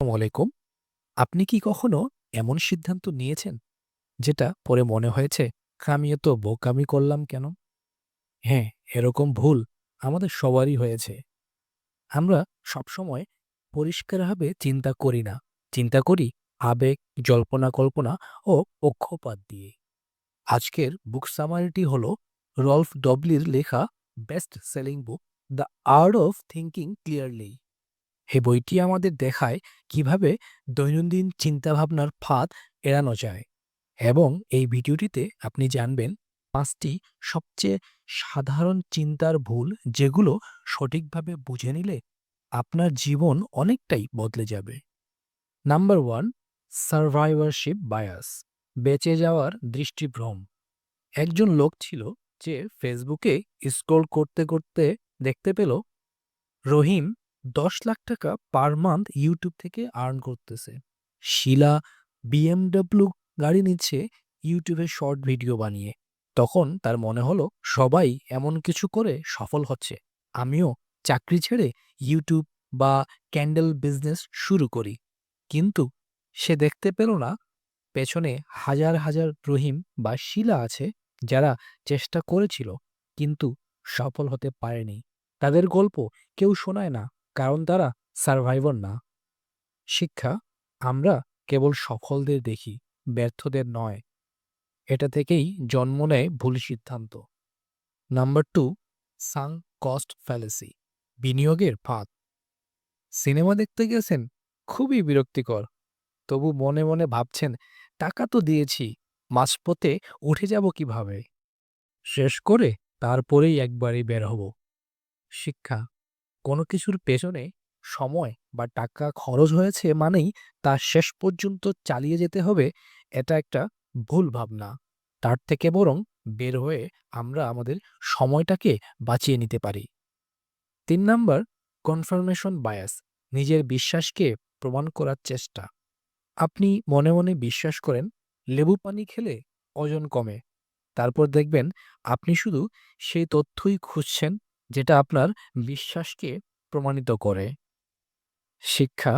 আলাইকুম। আপনি কি কখনো এমন সিদ্ধান্ত নিয়েছেন, যেটা পরে মনে হয়েছে, আমি এত বোকামি করলাম কেন? হ্যাঁ, এরকম ভুল আমাদের সবারই হয়েছে। আমরা সবসময় পরিষ্কারভাবে চিন্তা করি না। চিন্তা করি আবেগ, জল্পনা-কল্পনা ও পক্ষপাত দিয়ে। আজকের বুক সামারিটি হল রল্ফ ডবলির লেখা best selling book the art of thinking clearly. এই বইটি আমাদের দেখায় কীভাবে দৈনন্দিন চিন্তাভাবনার ফাঁদ এড়ানো যায় এবং এই ভিডিওটিতে আপনি জানবেন পাঁচটি সবচেয়ে সাধারণ চিন্তার ভুল যেগুলো সঠিকভাবে বুঝে নিলে আপনার জীবন অনেকটাই বদলে যাবে। নাম্বার ওয়ান, সার্ভাইভারশিপ বায়াস, বেঁচে যাওয়ার দৃষ্টিভ্রম। একজন লোক ছিল যে ফেসবুকে স্ক্রল করতে করতে দেখতে পেল, রহিম দশ লাখ টাকা পার মান্থ ইউটিউব থেকে আর্ন করতেছে। শিলা বিএমডব্লিউ গাড়ি নিচ্ছে ইউটিউবে শর্ট ভিডিও বানিয়ে। তখন তার মনে হলো সবাই এমন কিছু করে সফল হচ্ছে। আমিও চাকরি ছেড়ে ইউটিউব বা ক্যান্ডেল বিজনেস শুরু করি। কিন্তু সে দেখতে পেল না, পেছনে হাজার হাজার রহিম বা শিলা আছে যারা চেষ্টা করেছিল, কিন্তু সফল হতে পারেনি। তাদের গল্প কেউ শোনায় না। কারণ তারা সার্ভাইভার না। শিক্ষা, আমরা কেবল সফলদের দেখি, ব্যর্থদের নয়। এটা থেকেই জন্ম নেয় ভুল সিদ্ধান্ত। Number two sunk cost fallacy বিনিয়োগের ফাঁদ। সিনেমা দেখতে গেছেন, খুবই বিরক্তিকর। তবু মনে মনে ভাবছেন, টাকা তো দিয়েছি, মাঝপথে উঠে যাব কীভাবে? শেষ করে তারপরেই একবারই বের হব। শিক্ষা কোনো কিছুর পেছনে সময় বা টাকা খরচ হয়েছে মানেই তা শেষ পর্যন্ত চালিয়ে যেতে হবে, এটা একটা ভুল ভাবনা। তার থেকে বরং বের হয়ে আমরা আমাদের সময়টাকে বাঁচিয়ে নিতে পারি। তিন নাম্বার কনফার্মেশন বায়াস নিজের বিশ্বাসকে প্রমাণ করার চেষ্টা। আপনি মনে মনে বিশ্বাস করেন, লেবু পানি খেলে ওজন কমে। তারপর দেখবেন আপনি শুধু সেই তথ্যই খুঁজছেন যেটা আপনার বিশ্বাসকে প্রমাণিত করে। শিক্ষা,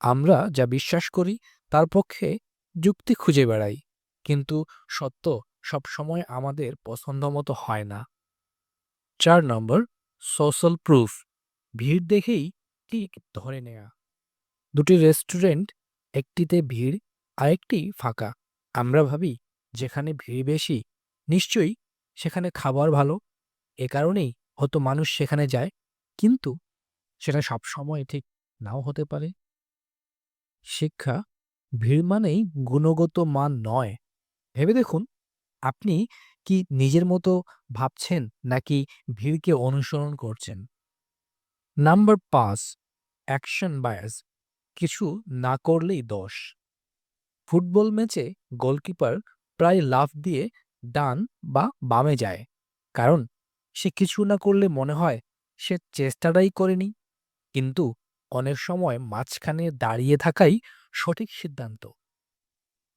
আমরা যা বিশ্বাস করি, তার পক্ষে যুক্তি খুঁজে বেড়াই, কিন্তু সত্য সবসময় আমাদের পছন্দ মতো হয় না। চার নম্বর সোশ্যাল প্রুফ ভিড় দেখেই ঠিক ধরে নেয়া। দুটি রেস্টুরেন্ট একটিতে ভিড়, আরেকটি ফাঁকা। আমরা ভাবি, যেখানে ভিড় বেশি, নিশ্চয়ই সেখানে খাবার ভালো। এ কারণেই হয়তো মানুষ সেখানে যায়, কিন্তু সেটা সবসময় ঠিক নাও হতে পারে। শিক্ষা ভিড় মানেই গুণগত মান নয়। ভেবে দেখুন, আপনি কি নিজের মতো ভাবছেন নাকি ভিড়কে অনুসরণ করছেন? নাম্বার পাঁচ, অ্যাকশন বায়াস, কিছু না করলেই দোষ। ফুটবল ম্যাচে গোলকিপার প্রায় লাফ দিয়ে ডান বা বামে যায়, কারণ সে কিছু না করলে মনে হয় সে চেষ্টাটাই করেনি। কিন্তু অনেক সময় মাঝখানে দাঁড়িয়ে থাকাই সঠিক সিদ্ধান্ত।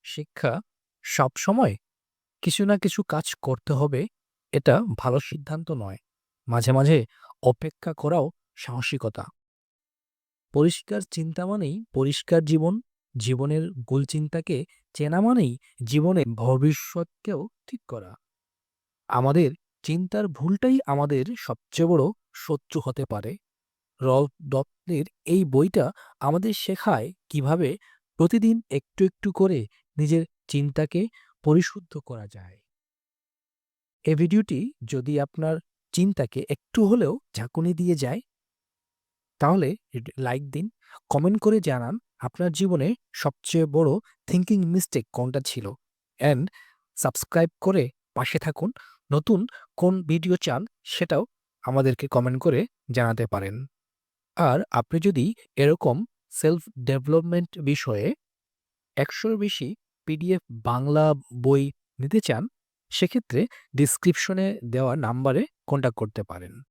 শিক্ষা সব সময় কিছু না কিছু কাজ করতে হবে, এটা ভালো সিদ্ধান্ত নয়। মাঝে মাঝে অপেক্ষা করাও সাহসিকতা। পরিষ্কার চিন্তা মানেই পরিষ্কার জীবন। জীবনের গোল চিন্তাকে চেনা মানেই জীবনে ভবিষ্যৎকেও ঠিক করা। আমাদের চিন্তার ভুলটাই আমাদের সবচেয়ে বড় শত্রু হতে পারে। রল্ফ ডপলের এই বইটা আমাদের শেখায় কীভাবে প্রতিদিন একটু একটু করে নিজের চিন্তাকে পরিশুদ্ধ করা যায়। এ ভিডিওটি যদি আপনার চিন্তাকে একটু হলেও ঝাঁকুনি দিয়ে যায়, তাহলে লাইক দিন, কমেন্ট করে জানান আপনার জীবনে সবচেয়ে বড় থিঙ্কিং মিস্টেক কোনটা ছিল। অ্যান্ড সাবস্ক্রাইব করে পাশে থাকুন। নতুন কোন ভিডিও চান সেটাও আমাদেরকে কমেন্ট করে জানাতে পারেন। আর আপনি যদি এরকম সেলফ ডেভেলপমেন্ট বিষয়ে একশোর বেশি পিডিএফ বাংলা বই নিতে চান, সেক্ষেত্রে ডিসক্রিপশনে দেওয়া নাম্বারে কন্ট্যাক্ট করতে পারেন।